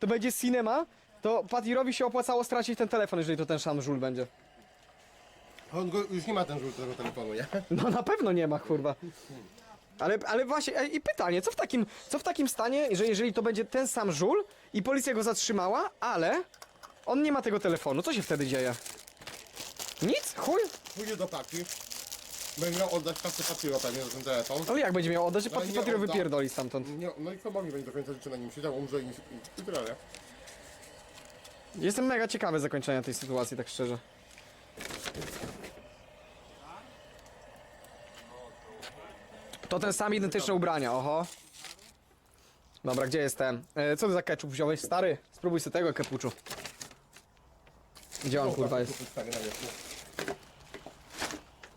to będzie cinema, to Patirowi się opłacało stracić ten telefon, jeżeli to ten sam żul będzie. On go, już nie ma ten żółty tego telefonu, nie? No na pewno nie ma, kurwa. Ale, ale właśnie, e, i pytanie, co w takim, co w takim stanie, że jeżeli to będzie ten sam żul i policja go zatrzymała, ale on nie ma tego telefonu, co się wtedy dzieje? Nic? Chuj? Pójdzie do paki. Będzie miał oddać kasę papieru pewnie za ten telefon. Ale jak będzie miał oddać, że No i nie Patiro odda. wypierdoli stamtąd? Nie, no i co mogli będzie do końca życia na nim siedział, umrze i, i, i tyle? Jestem mega ciekawy zakończenia tej sytuacji, tak szczerze. To ten sam identyczne ubrania, oho. Dobra, gdzie jestem? E, co ty za ketchup wziąłeś? Stary, spróbuj sobie tego kepuczu. Gdzie on kurwa jest? Stary na wierzchu.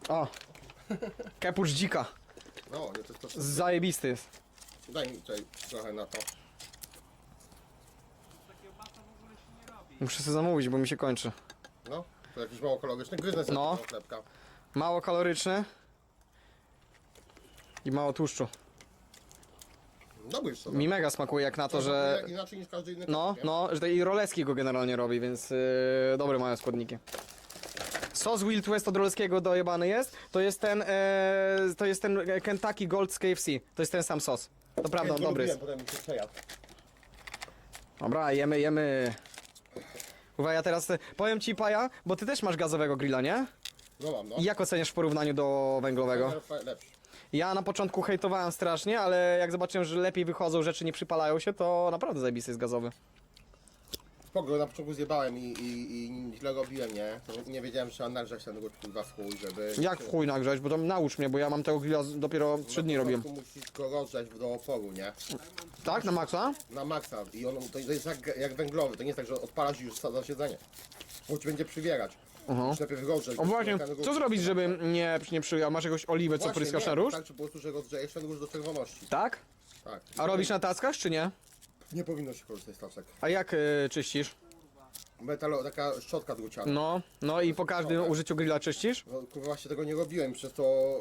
O! Kepucz dzika. No, to jest to. Zajebisty jest. Daj mi tutaj trochę na to. Muszę sobie zamówić, bo mi się kończy. No, to jakiś mało ekologiczny. Gryznę sobie No. no. chlebka. Mało kaloryczny. I mało tłuszczu. Dobry już sobie. Mi mega smakuje jak na to, że... Inaczej niż każdy inny No, chleb, nie? no, że i Roleski go generalnie robi, więc yy, dobre mają składniki. Sos Wild West od Roleskiego dojebany jest, to jest ten, e, to jest ten Kentucky Gold z KFC, to jest ten sam sos. To prawda, on dobry jest. Potem mi się przejadł. Dobra, jemy, jemy. Kurwa, ja teraz e, powiem ci, Paja, bo ty też masz gazowego grilla, nie? No mam, no. I jak oceniasz w porównaniu do węglowego? Teraz Lepszy. Ja na początku hejtowałem strasznie, ale jak zobaczyłem, że lepiej wychodzą, rzeczy nie przypalają się, to naprawdę zajebisty jest gazowy. Spoko, na początku zjebałem i, i, i źle robiłem, nie? To nie wiedziałem, że trzeba nagrzać ten ruch kurwa w chuj, żeby... Jak w chuj nagrzać, bo to naucz mnie, bo ja mam tego grilla z- dopiero 3 dni Po robiłem. musisz go rozgrzać do oporu, nie? Tak, na maksa? Na maksa. I on, to jest jak, jak węglowy, to nie jest tak, że odpalasz i już za siedzenie. Bo ci będzie przywierać. Musisz najpierw rozgrzać. O właśnie, co zrobić, żeby nie, nie przyjął? Masz jakąś oliwę, co pryskasz na róż? Tak, czy po prostu, że rozgrzejesz ten róż do czerwoności. Tak? Tak. A robisz na tackach, czy nie? Nie powinno się korzystać z taczek. A jak y, czyścisz? Metalo, taka szczotka druciana. No, no i po każdym użyciu grilla czyścisz? No, kurwa, właśnie tego nie robiłem, przez to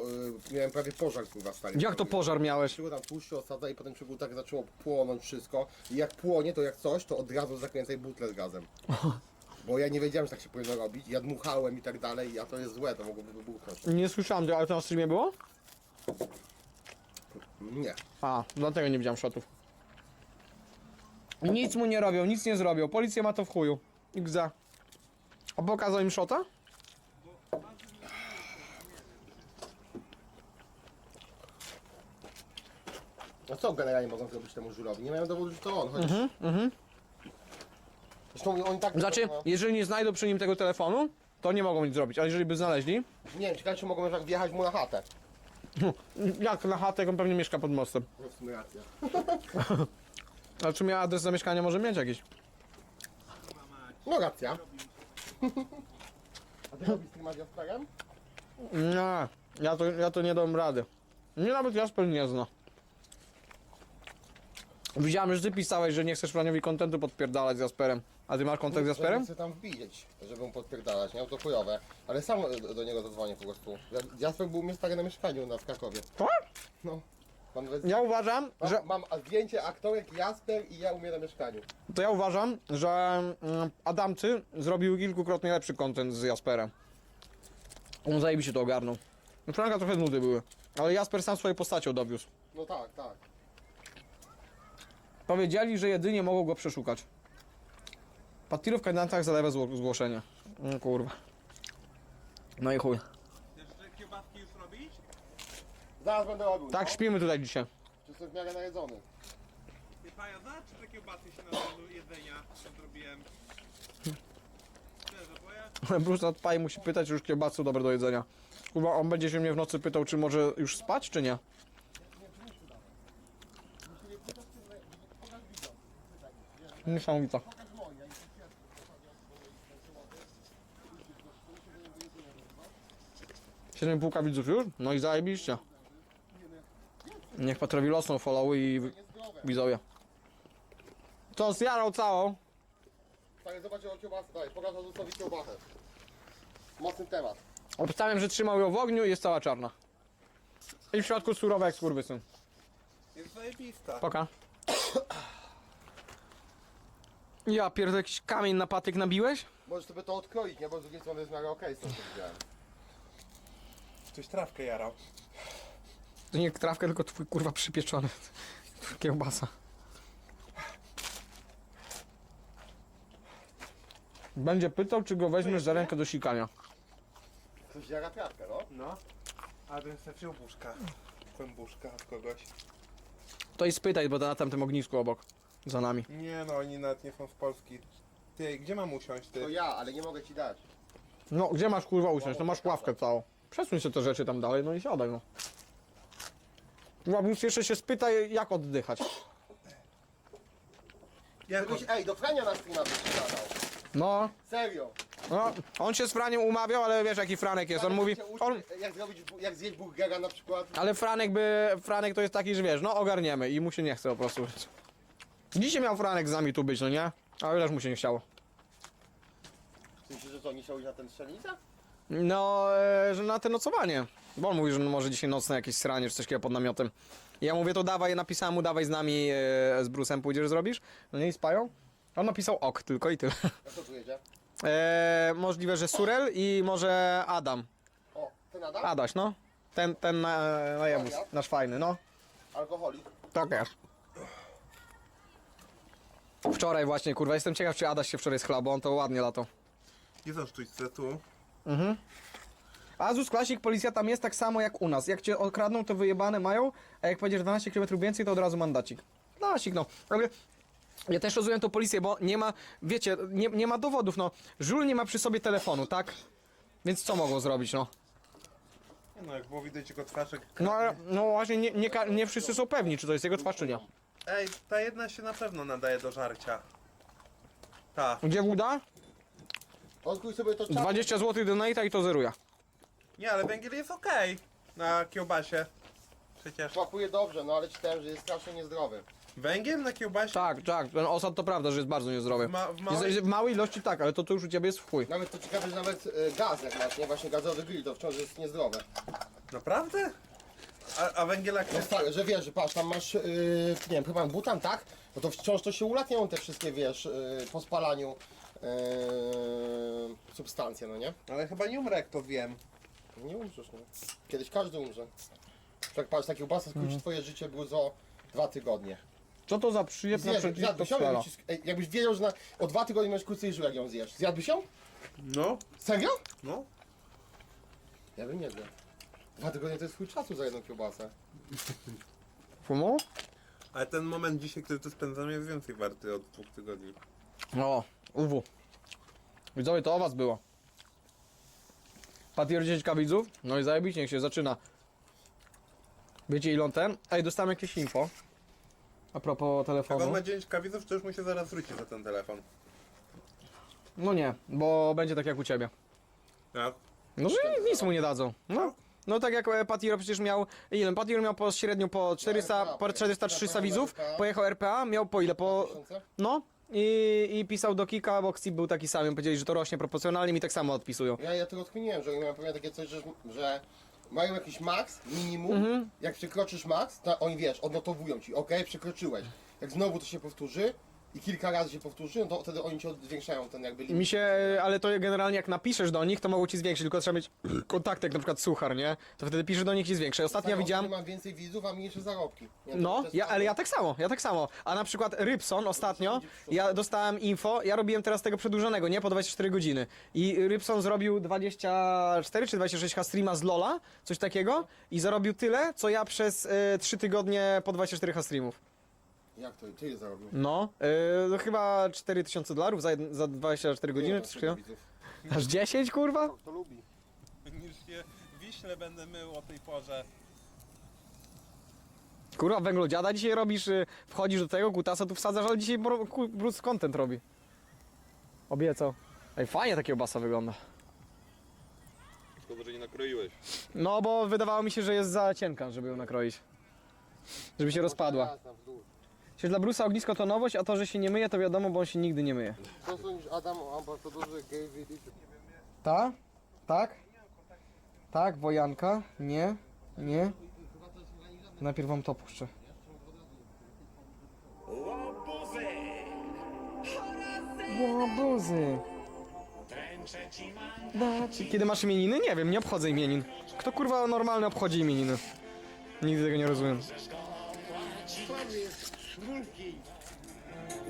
y, miałem prawie pożar, kurwa, stary. Jak to pożar miałeś? Trzeba tam tłuszczu osada i potem trzeba tak zaczęło płonąć wszystko. I jak płonie, to jak coś, to od razu zakręcaj butlę z gazem. Bo ja nie wiedziałem, że tak się powinno robić. Ja dmuchałem i tak dalej, a to jest złe, to mogłoby wybuchnąć. Nie słyszałem, ale to na streamie było? Nie. A, dlatego nie widziałem shotów. Nic mu nie robią, nic nie zrobią. Policja ma to w chuju. XZ. A pokazał im shota? No co generalnie mogą zrobić temu żulowi? Nie mają dowodu, że to on, chociaż... Zresztą oni tak... Znaczy, no, jeżeli nie znajdą przy nim tego telefonu, to nie mogą nic zrobić. A jeżeli by znaleźli, nie wiem, ciekawe czy mogą tak wjechać mu na chatę. jak na chatę, jak on pewnie mieszka pod mostem. No w sumie racja. Ale czy miał adres zamieszkania może mieć jakiś? No racja. A ty robisz streama z Jasperem? Nie, ja to, ja to nie dam rady. Mnie nawet Jasper nie zna. Widziałem, że ty pisałeś, że nie chcesz Franiowi kontentu podpierdalać z Jasperem. A ty masz kontakt z Jasperem? Chcę tam wbić, żeby mu podpierdalać, nie? To chujowe. Ale sam do, do niego zadzwonię po prostu. Jasper był u mnie stary na mieszkaniu na w Krakowie. Tak? No. Mam, Ja uważam, mam, że... mam zdjęcie aktorek Jasper i ja u mnie na mieszkaniu. To ja uważam, że mm, Adamcy zrobił kilkukrotnie lepszy kontent z Jasperem. On zajebiście to ogarnął. No, Franka trochę nudy były. Ale Jasper sam swoją postacią dowiózł. No tak, tak. Powiedzieli, że jedynie mogą go przeszukać. Patiro w kandydatach zalewa zło- zgłoszenie. No kurwa. No i chuj. Chcesz te kiełbaski już robić? Zaraz będę robił. Tak, no. śpimy tutaj dzisiaj. Czy jestem w miarę najedzony? Ty paja za, czy te kiełbasy się na do jedzenia zrobiłem? Szczerze, bo ja Bruce od Pai musi pytać, czy już kiełbasy są dobre do jedzenia. Kurwa, on będzie się mnie w nocy pytał, czy może już spać, czy nie? Niesamowita. 7,5 widzów już? No i zajebiście. Niech Patrowi losną follow i wi- widzowie. To zjarał całą. Tak, zobaczcie o kiełbasę, daj, pokażę Azusowi kiełbasę. Mocny temat. Obstawiam, że trzymał ją w ogniu i jest cała czarna. I w środku surowe jak skurwysyn. jest zajebista. Poka. Ja pierdolę, jakiś kamień na patyk nabiłeś? Możesz sobie to odkroić, nie? Bo z drugiej strony jest w miarę okej, okay, co widziałem. Ktoś trawkę jarał. To nie trawkę, tylko twój kurwa przypieczony. Kiełbasa. Będzie pytał, czy go weźmiesz za rękę do sikania. Ktoś jara trawkę, no. No. A ten se wziął buszka. Kłębuszka od kogoś. To i spytaj, bo to na tamtym ognisku obok. Za nami. Nie no, oni nawet nie są z Polski. Ty, gdzie mam usiąść To ty? ja, ale nie mogę ci dać. No, gdzie masz kurwa usiąść? To masz ławkę całą. Przesuń sobie te rzeczy tam dalej, no i siadaj, no. Już jeszcze się spytaj, jak oddychać. Jak ej, do Frania na streama byś zadał. No, Serio. no, on się z Franiem umawiał, ale wiesz jaki Franek jest, on mówi, Cię uczy, on, Jak zrobić, bu- jak zjeść burgera na przykład. ale Franek by, Franek to jest taki, że wiesz, no ogarniemy i mu się nie chce po prostu. Dzisiaj miał Franek z nami tu być, no nie? A ileż mu się nie chciało. W sensie, że co, nie chciałeś na ten strzelnica? No, e, że na te nocowanie. Bo on mówi, że może dzisiaj nocne jakieś sranie czy coś takiego pod namiotem. I ja mówię, to dawaj, napisałem mu, dawaj z nami, e, z Brusem pójdziesz zrobisz. No nie, i z Pają. On napisał ok, tylko i tyle. A kto tu jedzie? E, możliwe, że Surel i może Adam. O, ten Adam? Adaś, no. Ten, ten na, na jemus, nasz fajny, no. Alkoholik. Tak jest. Wczoraj właśnie, kurwa, jestem ciekaw, czy Adaś się wczoraj schlał, bo on to ładnie latał. Nie za sztućce tu. Azus Classic, policja tam jest tak samo jak u nas. Jak cię okradną, to wyjebane mają, a jak pojedziesz 12 km więcej, to od razu mandacik. Mandacik, no. Ale ja też rozumiem tą policję, bo nie ma, wiecie, nie, nie ma dowodów, no. Żul nie ma przy sobie telefonu, tak? Więc co mogą zrobić, no? Nie no, jak było widać jego twarz jak... No, ale, no właśnie, nie, nie, ka- nie wszyscy są pewni, czy to jest jego twarz, czy nie. Ej, ta jedna się na pewno nadaje do żarcia. Ta. Gdzie Wuda? Odkuj sobie to czapkę. 20 zł donata i to zeruje. Nie, ale węgiel jest okej. Na kiełbasie. Przecież. Smakuje dobrze, no ale czytałem, że jest strasznie niezdrowy. Węgiel na kiełbasie? Tak, tak, ten osad to prawda, że jest bardzo niezdrowy. W, ma, w Jest, małej... jest w małej ilości tak, ale to, to już u ciebie jest w chuj. Nawet to ciekawe, że nawet e, gaz jak masz, nie? Właśnie gazowy grill to wciąż jest niezdrowe. Naprawdę? A, a węgiel jak No stary, że wiesz, że patrz, tam masz, yy, nie wiem, chyba butan, tak? No to wciąż to się ulatniają te wszystkie, wiesz, yy, po spalaniu yy, substancje, no nie? Ale chyba nie umrę jak to wiem. Nie umrzesz, no. Kiedyś każdy umrze. Tak patrz, takie kiełbasa skróci twoje życie było za dwa tygodnie. Co to za przyjemna zjadłbyś ją, jakbyś, ci sk- ej, jakbyś wiedział, że na, o dwa tygodnie masz krócej żył, jak ją zjesz. Zjadłbyś ją? No, Serio? no. Ja bym nie zjadł. Dwa tygodnie to jest twój czasu za jedną kiełbasę. Fumu? Ale ten moment dzisiaj, który tu spędzamy jest więcej warty od dwóch tygodni. O, UW. Widzowie, to o was było. Patier 10 widzów? No i zajebiście, niech się zaczyna. Wiecie ile on ten? Ej, dostałem jakieś info. A propos Jak telefonu. on ma 9 kawiców, to już mu się zaraz zwróci za ten telefon. No nie, bo będzie tak jak u ciebie. Tak? No, że nic mu nie dadzą. No. No tak jak e, Patiro przecież miał, ile? Patiro miał po średnio po 400, po 400-300 widzów, pojechał RPA, miał po ile? Po, no. I, I pisał do Kika, bo Ksip był taki sam, powiedzieli, że to rośnie proporcjonalnie, mi tak samo odpisują. Ja, ja to rozkminiłem, że oni mają pewnie takie coś, że, że mają jakiś max, minimum. Mhm. Jak przekroczysz max, to oni wiesz, odnotowują ci, ok, przekroczyłeś. Jak znowu to się powtórzy i kilka razy się powtórzy, no to wtedy oni ci zwiększają ten jakby limit. Mi się, ale to generalnie jak napiszesz do nich, to mogą ci zwiększyć, tylko trzeba mieć kontakt, jak na przykład suchar, nie? To wtedy piszesz do nich i zwiększa. Ostatnio ja widziałem, Mam więcej widzów, a mniejsze zarobki. Nie, to no, ja, ale ja tak samo, ja tak samo. A na przykład Rybson ostatnio, ja dostałem info, ja robiłem teraz tego przedłużonego, nie? Po 24 godziny. I Rybson zrobił 24 czy 26 streama z Lola, coś takiego, i zarobił tyle, co ja przez y, 3 tygodnie po 24 streamów. Jak to? Ty je zarobił? No, y, no chyba 4000 dolarów za, jed- za 24 godziny, czy coś takiego. Aż 10, kurwa? To lubi. Niż się wiśle będę mył o tej porze. Kurwa, węglodziada dzisiaj robisz, y, wchodzisz do tego, kutasa tu wsadzasz, ale dzisiaj bro- ku- content robi. Obiecał. Ej, fajnie ta kiełbasa wygląda. Szkoda, że nie nakroiłeś. No, bo wydawało mi się, że jest za cienka, żeby ją nakroić. Żeby się rozpadła. Raz na wzdłuż. Się dla Bruce'a ognisko to nowość, a to, że się nie myje, to wiadomo, bo on się nigdy nie myje. Co sądzisz Adam o ambasadorze Gay Village? Ta? Tak? Tak, Wojanka? Nie? Nie? Najpierw wam to puszczę. Łobuzy! Łobuzy. Kiedy masz imieniny? Nie wiem, nie obchodzę imienin. Kto kurwa normalny obchodzi imieniny? Nigdy tego nie rozumiem.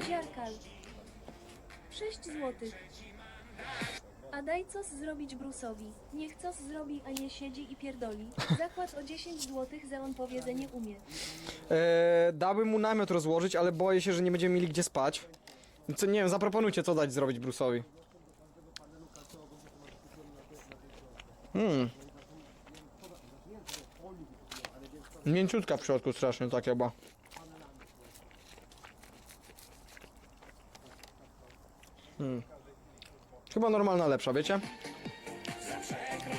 Ziarkal. 6 złotych. A daj coś zrobić Bruce'owi. Niech coś zrobi, a nie siedzi i pierdoli. Zakład o 10 złotych za on powiedzenie umie. Eee, dałbym mu namiot rozłożyć, ale boję się, że nie będziemy mieli gdzie spać. Co, nie wiem, zaproponujcie, co dać zrobić Bruce'owi. Hmm. Mięciutka w środku strasznie tak chyba. Hmm. Chyba normalna lepsza, wiecie?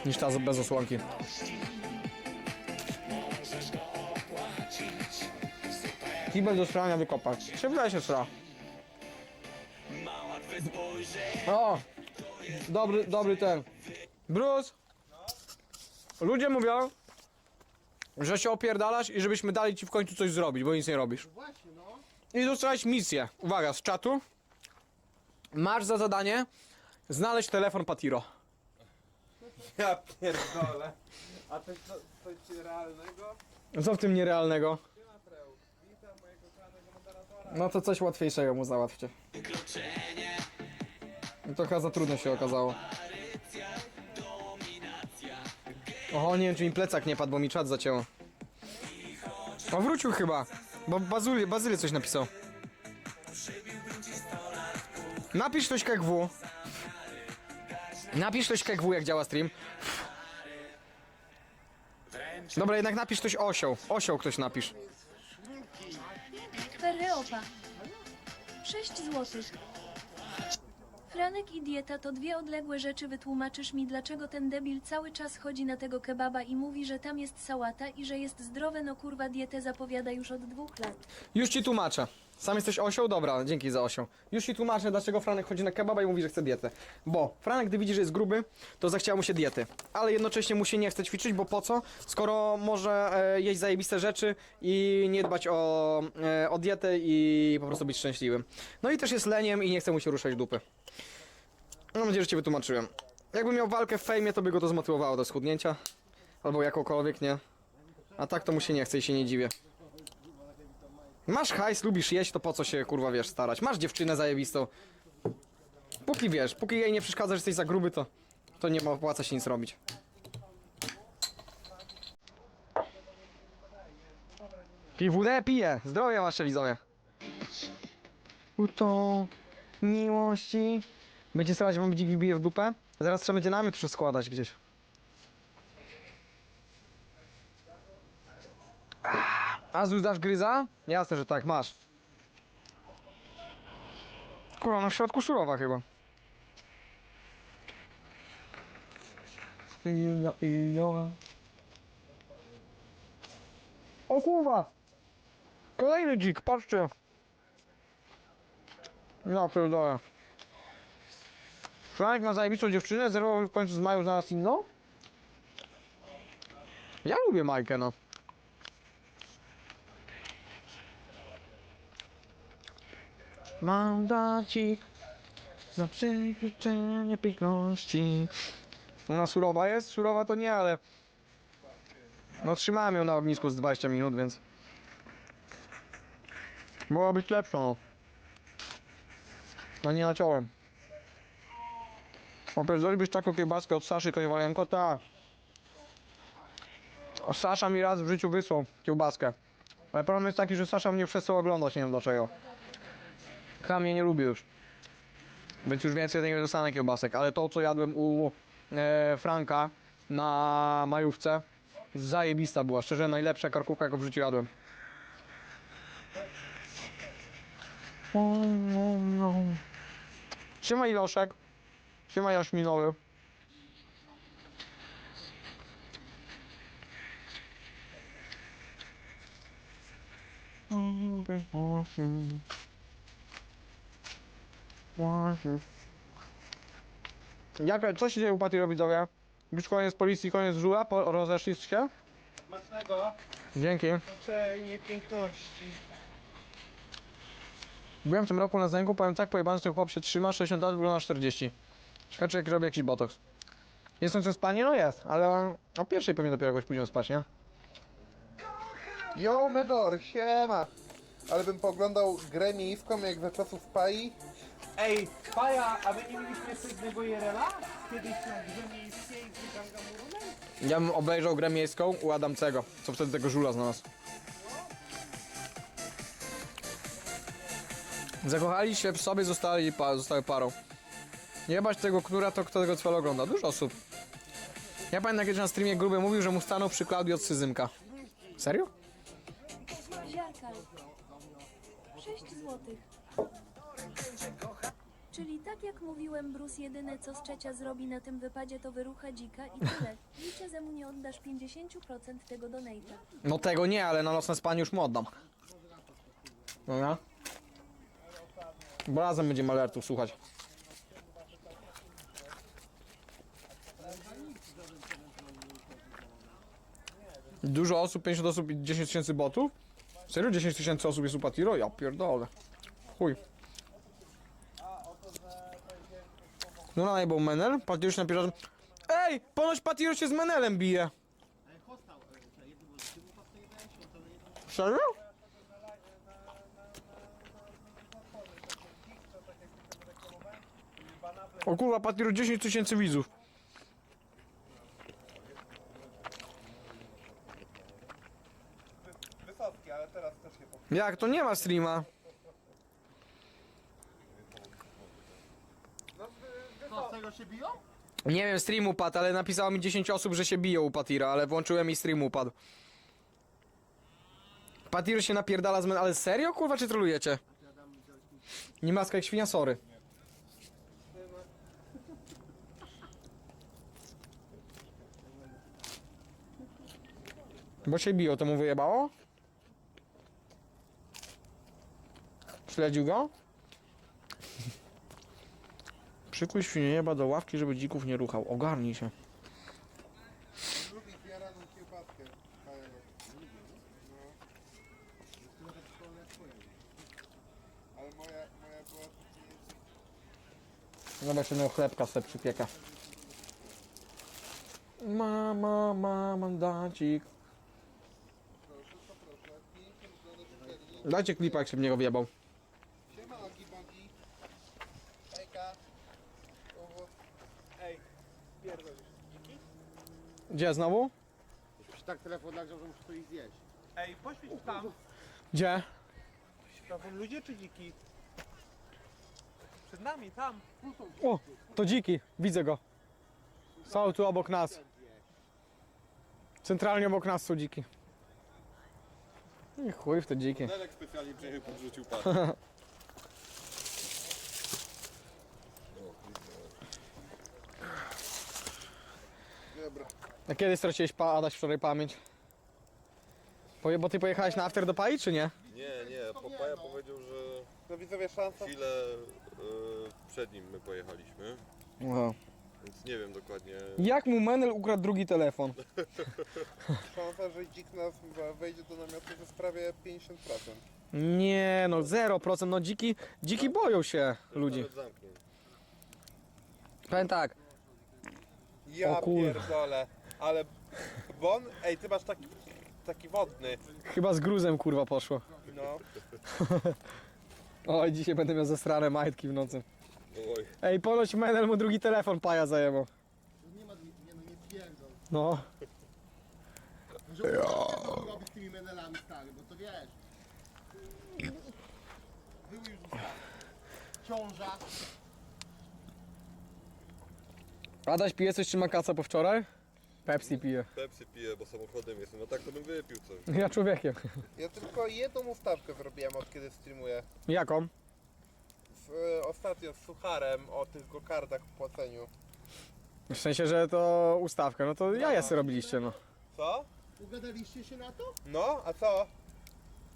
Niż ta bez osłonki. Kibel do strania wykopać. Szybko się stra. O! Dobry, dobry ten. Bruce! Ludzie mówią, że się opierdalasz i żebyśmy dali ci w końcu coś zrobić, bo nic nie robisz. Właśnie, no. I dostałeś misję. Uwaga, z czatu. Masz za zadanie znaleźć telefon Patiro. Ja pierdolę. A to jest co- coś realnego? Co w tym nierealnego? Witam mojego kochanego moderatora. No to coś łatwiejszego mu załatwcie. No to chyba za trudno się okazało. Oho, nie wiem czy mi plecak nie padł, bo mi czat zacięło. O, wrócił chyba, bo Bazyly coś napisał. Napisz coś KGW. Napisz coś KGW jak działa stream. Dobra, jednak napisz coś osioł. Osioł ktoś napisz. Ferreopa. 6 złotych. Franek i dieta to dwie odległe rzeczy. Wytłumaczysz mi, dlaczego ten debil cały czas chodzi na tego kebaba i mówi, że tam jest sałata i że jest zdrowe. No kurwa, dietę zapowiada już od dwóch lat. Już ci tłumaczę. Sam jesteś osioł? Dobra, dzięki za osioł. Już ci tłumaczę, dlaczego Franek chodzi na kebaba i mówi, że chce dietę. Bo Franek, gdy widzi, że jest gruby, to zachciało mu się diety. Ale jednocześnie mu się nie chce ćwiczyć, bo po co? Skoro może e, jeść zajebiste rzeczy i nie dbać o, e, o dietę i po prostu być szczęśliwym. No i też jest leniem i nie chce mu się ruszać dupy. Mam nadzieję, że ci wytłumaczyłem. Jakbym miał walkę w fejmie, to by go to zmotywowało do schudnięcia. Albo jakąkolwiek, nie? A tak to mu się nie chce i się nie dziwię. Masz hajs, lubisz jeść, to po co się kurwa wiesz starać? Masz dziewczynę zajebistą. Póki wiesz, póki jej nie przeszkadza, że jesteś za gruby, to, to nie opłaca się nic robić. Piwudę piję! Zdrowie wasze widzowie! Uto miłości. Będzie strzelać wam bije w dupę? Zaraz trzeba będzie namiot składać gdzieś. Azus dasz gryza? Jasne, że tak, masz. Kurwa, w środku surowa chyba. O kurwa! Kolejny dzik, patrzcie. Ja pierdolę. Franek ma zajebistą dziewczynę, zero w końcu z Mają znalazł inną? Ja lubię Majkę, no. Mam dacik za przekroczenie piękności. Ona surowa jest? Surowa to nie, ale... No trzymałem ją na ognisku z 20 minut, więc... Mogła być lepszą. no. No nie naciąłem. Opierdolibyś taką kiełbaskę od Saszy Kojewalenko? Tak. Sasza mi raz w życiu wysłał kiełbaskę. Ale problem jest taki, że Sasza mnie przestał oglądać, nie wiem dlaczego. Mnie nie lubi już. Więc już więcej nie dostanę kiełbasek, ale to co jadłem u e, Franka na majówce zajebista była, szczerze najlepsza karkówka jaką w życiu jadłem. Siema Iloszek. Siema Jaśminowy. Jak, co się dzieje u Pati widzowie? Już koniec policji, koniec żula, po, rozeszliście się? Smacznego. Dzięki. Uczenie piękności. Byłem w tym roku na zęgu, powiem tak, pojebany, że ten chłop się trzyma, 60 lat, wygląda na 40. Świadczy jak robi jakiś botoks. Jest słońce spanie? No jest, ale o pierwszej pewnie dopiero jakoś pójdziemy spać, nie? Yo, Medor, siema! Ale bym poglądał grę miejską jak za czasów Pai. Ej, Paja, a wy nie mieliście jeszcze jednego Jerela? Kiedyś na grze miejskiej z Gangamurunem? Ja bym obejrzał grę miejską u Adamcego, co wtedy tego żula znalazł. Zakochali się w sobie, zostali pa, zostały parą. Nie bać tego knura, to kto tego cwel ogląda. Dużo osób. Ja pamiętam kiedyś na streamie gruby mówił, że mu stanął przy Klaudii od Syzymka. Serio? Ziarka. 6 złotych. Czyli tak jak mówiłem, Bruce jedyne co z trzecia zrobi na tym wypadzie to wyrucha dzika i tyle. Liczę, że mu nie oddasz 50% tego donate'a. No tego nie, ale na nocne spanie już mu oddam. No ja? Bo razem będziemy alertów słuchać. Dużo osób, 50 osób i 10 tysięcy botów? Serio? 10 tysięcy osób jest u Patiro? Ja pierdolę. Chuj. No na był Menel, Patiro się napisze. Ej! Ponoć Patiro się z Menelem bije. Serio? O kurwa, Patiro 10 tysięcy widzów. Wysocki, ale teraz też się Jak to nie ma streama? Co, z tego się biją? Nie wiem, stream upadł, ale napisało mi 10 osób, że się biją u Patira, ale włączyłem i stream upadł. Patir się napierdala z men... Ale serio, kurwa, czy trolujecie? Nie maska jak świnia, sorry. Bo się biło, to mu wyjebało? Śledził go? Przykuj świnieba do ławki, żeby dzików nie ruchał. Ogarnij się. No. Ale. Zobacz, jednego chlebka sobie przypieka. Mama, mama, mandacik. Proszę, to proszę. 50 zł cukierni. Dajcie klipa, jak się w niego wjebał. Siema, Ogi Bogi. Hejka. Owo. Ej, pierdolisz. Dziki? Gdzie znowu? Już tak telefon nagrzał, że muszę to iść zjeść. Ej, poświeć tam. Gdzie? To są ludzie czy dziki? Przed nami, tam. O, to dziki. Widzę go. Są tu obok nas. Centralnie obok nas są dziki. I chuj w te dziki. Nelek specjalnie przyjechał podrzucił pan. Dobra. A kiedy straciłeś pa Adaś wczoraj pamięć? Poje, bo ty pojechałeś na after do Pai, czy nie? Nie, nie, Popaja powiedział, że No widzowie szansa, chwilę y, przed nim my pojechaliśmy, więc nie wiem dokładnie. Jak mu Menel ukradł drugi telefon? szansa, że dzik nas wejdzie do namiotu to jest prawie 50%. Nie, no 0%, no dziki, dziki boją się ludzi. Nawet zamknął. Powiem tak, Ja O kur- pierdolę. Ale Bon, ej ty masz taki, taki wodny. chyba z gruzem kurwa poszło. No. Oj, dzisiaj będę miał zasrane majtki w nocy. Oj, Ej, ponoć Menel mu drugi telefon paja zajebał. Nie ma, nie no, nie pierdol. No. Że ja. robić z tymi menelami stary, bo to wiesz. Były już. Ciąża. Adaś pije coś czy ma kaca po wczoraj? Pepsi pije. Pepsi piję, bo samochodem jestem. No tak to bym wypił coś. Ja człowiekiem. Ja tylko jedną ustawkę zrobiłem od kiedy streamuję. Jaką? Z, e, ostatnio z sucharem o tych gokardach w płaceniu. W sensie, że to ustawka, no to jaja sobie robiliście, no. Co? Ugadaliście się na to? No, a co?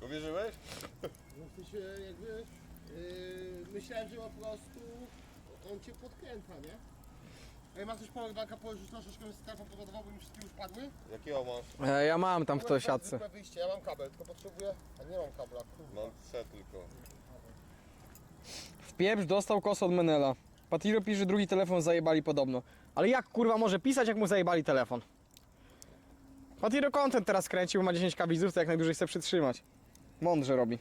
Uwierzyłeś? No w sensie jakby... Yy, myślałem, że po prostu on cię podkręca, nie? Ej, masz coś powerbanka położyć troszeczkę z telefon powodował, bo mi wszystkie już padły? Jakiego masz? E, ja mam tam w to siatce. zwykłe wyjście, ja mam kabel, tylko potrzebuję... A nie mam kabla, kurwa. Mam C tylko. Pieprz dostał kos od Menela. Patiro pisze, że drugi telefon zajebali podobno. Ale jak kurwa może pisać, jak mu zajebali telefon? Patiro content teraz kręcił, ma 10 widzów, to jak najdłużej chce przytrzymać. Mądrze robi.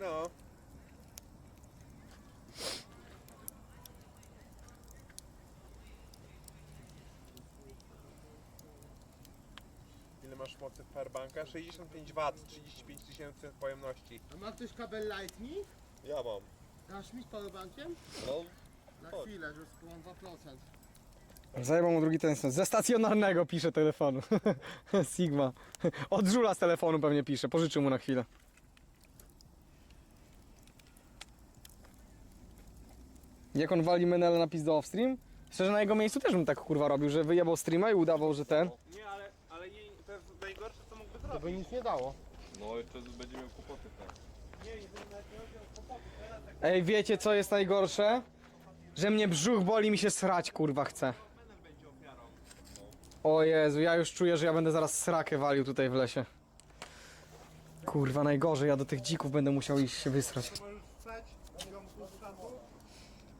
No. Ile masz mocy powerbanka? 65 W, 35 tysięcy pojemności. Ma ktoś kabel Lightning? Ja mam. Dasz mi z powerbankiem? No. Na Chodź. chwilę, że mam 2%. Zajebał mu drugi telefon. Ze stacjonarnego pisze telefonu. Sigma. Od żula z telefonu pewnie pisze. Pożyczył mu na chwilę. Jak on wali Menela na pizdo off stream? Szczerze na jego miejscu też bym tak kurwa robił, że wyjebał streama i udawał, że ten. Nie, ale, ale nie, to jest najgorsze co mógłby To zrobić. by nic nie dało. No jeszcze będzie miał kłopoty, tak. Nie, nie, nawet nie chodzi o kłopoty. Teraz jak Ej, wiecie co jest najgorsze? Że mnie brzuch boli, mi się srać kurwa chce. Menel będzie ofiarą. O Jezu, ja już czuję, że ja będę zaraz srakę walił tutaj w lesie. Kurwa, najgorzej, ja do tych dzików będę musiał iść się wysrać. Możesz wstać, ją puszczatu.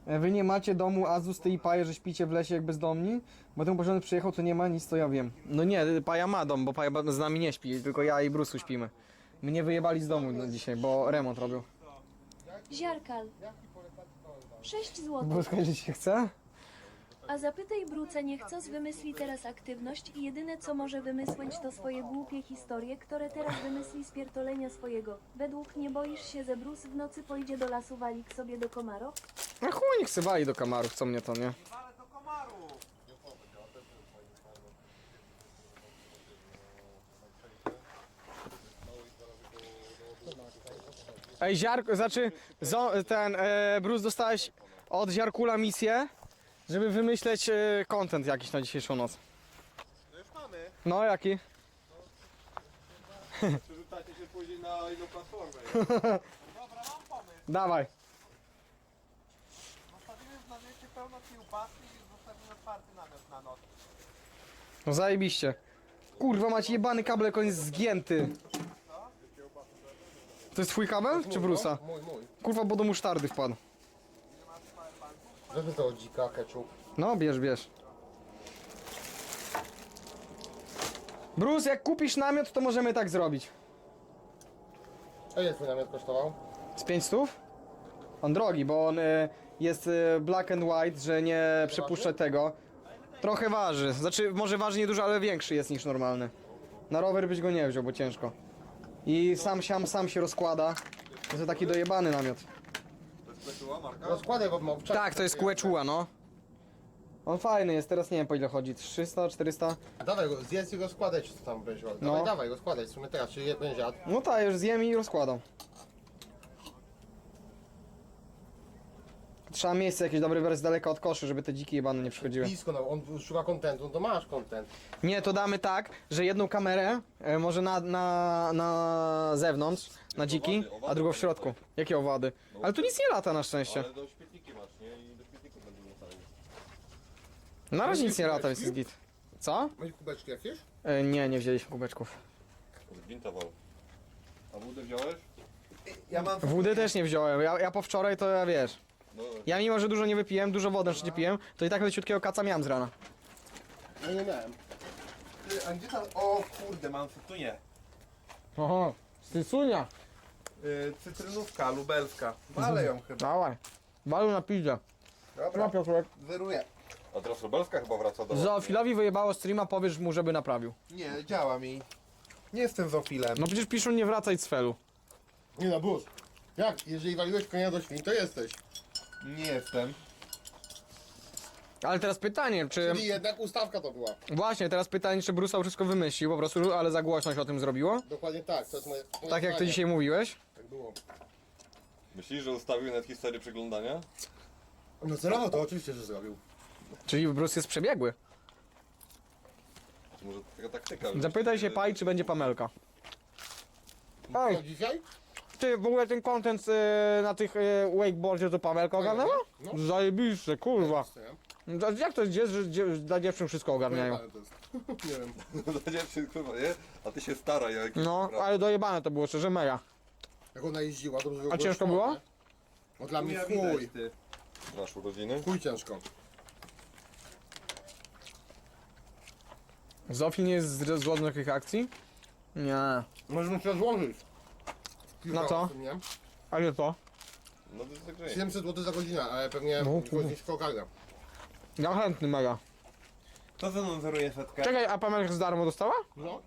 E, Wy nie macie domu Azus, ty i Paje, że śpicie w lesie jak bezdomni? Bo ten poziom przyjechał, to nie ma nic, to ja wiem. No nie, Paja ma dom, bo Paja z nami nie śpi, tylko ja i Brusu śpimy. Mnie wyjebali z domu no, dzisiaj, bo remont robił. Ziarkal. 6 złotych. Bo skończyć się chce? A zapytaj Bruce, niech coś wymyśli teraz aktywność i jedyne co może wymysłeć to swoje głupie historie, które teraz wymyśli z pierdolenia swojego. Według nie boisz się, że Bruce w nocy pójdzie do lasu walik sobie do komaro? No chuj, niech se wali do kamarów, co mnie to, nie? Ej, Ziarku, znaczy, zo, ten, e, Bruce, dostałeś od Ziarkula misję, żeby wymyśleć e, content jakiś na dzisiejszą noc. No już mamy. No, jaki? Przerzucacie się później na inną platformę. Dobra, mam pomysł. Dawaj. Zostawimy w namiocie pełno kiełbasy i zostawimy otwarty namiot na noc. No zajebiście. Kurwa, macie jebany kabel, jest zgięty. To jest twój kabel, czy Brusa? Mój, mój. Kurwa, bo do musztardy wpadł. Weźmy tego dzika, ketchup. No, bierz, bierz. Bruce, jak kupisz namiot, to możemy tak zrobić. A ile twój namiot kosztował? Z 5 stów? On drogi, bo on y, jest y, black and white, że nie przepuszcza tego. Trochę waży. Znaczy, może waży niedużo, ale większy jest niż normalny. Na rower byś go nie wziął, bo ciężko. I sam siam, sam się rozkłada. To jest taki dojebany namiot. Marka? Rozkładaj, bo mam czas. Tak, to jest kółeczuła, no. On fajny jest, teraz nie wiem po ile chodzi. 300, 400? Dawaj go, zjedz i go składaj, czy co tam będzie. Dawaj, No. dawaj go składaj, w sumie teraz, czy je będzie jadł. No tak, już zjem i rozkładam. Trzeba miejsce jakieś dobre wybrać z daleka od koszy, żeby te dziki jebane nie przychodziły. Blisko, no, on szuka kontentu, no to masz kontent. Nie, to damy tak, że jedną kamerę e, może na, na, na zewnątrz, na dziki, owady, owady a drugą w środku. Jakie owady? Ale tu nic nie lata na szczęście. Ale do śmietniki masz, nie? I do śmietników będą latali. Na razie nic nie lata, więc jest git. Co? Masz kubeczki jakieś? E, Nie, nie wzięliśmy kubeczków. Zbintował. A wódę wziąłeś? Ja mam... Wody też nie wziąłem, ja, ja po wczoraj to ja wiesz. No, Ja mimo, że dużo nie wypiłem, dużo wody jeszcze nie piłem, to i tak leciutkiego kaca miałem z rana. Ja nie miałem. Ty, a gdzie tam? O kurde, mam tu nie. Oho, cycunia. Yy, cytrynówka lubelska. Walę ją chyba. Dawaj. Balu na pizdę. Dobra, Piotrek. wyruję. a teraz Lubelska chyba wraca do... Zoofilowi wyjebało streama, powiesz mu, żeby naprawił. Nie, działa mi. Nie jestem zofilem. No przecież piszą nie wracaj z felu. Nie no, bus. Jak? Jeżeli waliłeś konia do świń, to jesteś. Nie jestem. Ale teraz pytanie, czy... Czyli jednak ustawka to była. Właśnie, teraz pytanie, czy Brusał wszystko wymyślił po prostu, ale za głośno się o tym zrobiło? Dokładnie tak, to jest moje, moje Tak jak ty zdanie. dzisiaj mówiłeś? Tak było. Myślisz, że ustawił nawet historię przeglądania? No celowo to oczywiście, że zrobił. Czyli Bruce jest przebiegły. Czy może to taka taktyka? Zapytaj się Paj, czy będzie Pamelka. Co, dzisiaj? Ty w ogóle ten content e, na tych e, wakeboardzie to Pamelka ogarnęła? No. Zajebiście, kurwa. No, Jak to jest, że dzie- dla dziewczyn wszystko ogarniają? Ale to jest. Nie wiem. Dla dziewczyn, kurwa, nie? A ty się staraj, jak... No, ale dojebane to było, szczerze mega. Jak ona jeździła, dobrze A ciężko było? Bo dla mnie Chuja w chuj, ty. Masz urodziny? chuj ciężko. Zofii nie jest z- do takich akcji? Nie. Możemy się rozłożyć. Kilka Na co? osób, nie? A ile to? No to jest zagranie. 700 zł za godzinę, ale pewnie No, no, niż kokarda. Ja chętny mega. Kto ze mną zeruje setkę? Czekaj, a Pamelka z darmo dostała? No,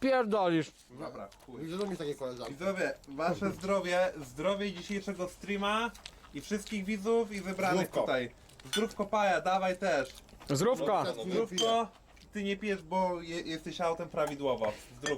Pierdolisz. Dobra, chuj. lubisz takie koleżanki. Widzowie, wasze zdrowie, zdrowie dzisiejszego streama i wszystkich widzów i wybranych Zdrówko. tutaj. Zdrówko Paja, dawaj też. Zdrówka. Zdrówko, ty nie pijesz, bo je, jesteś autem prawidłowo. Zdrówko.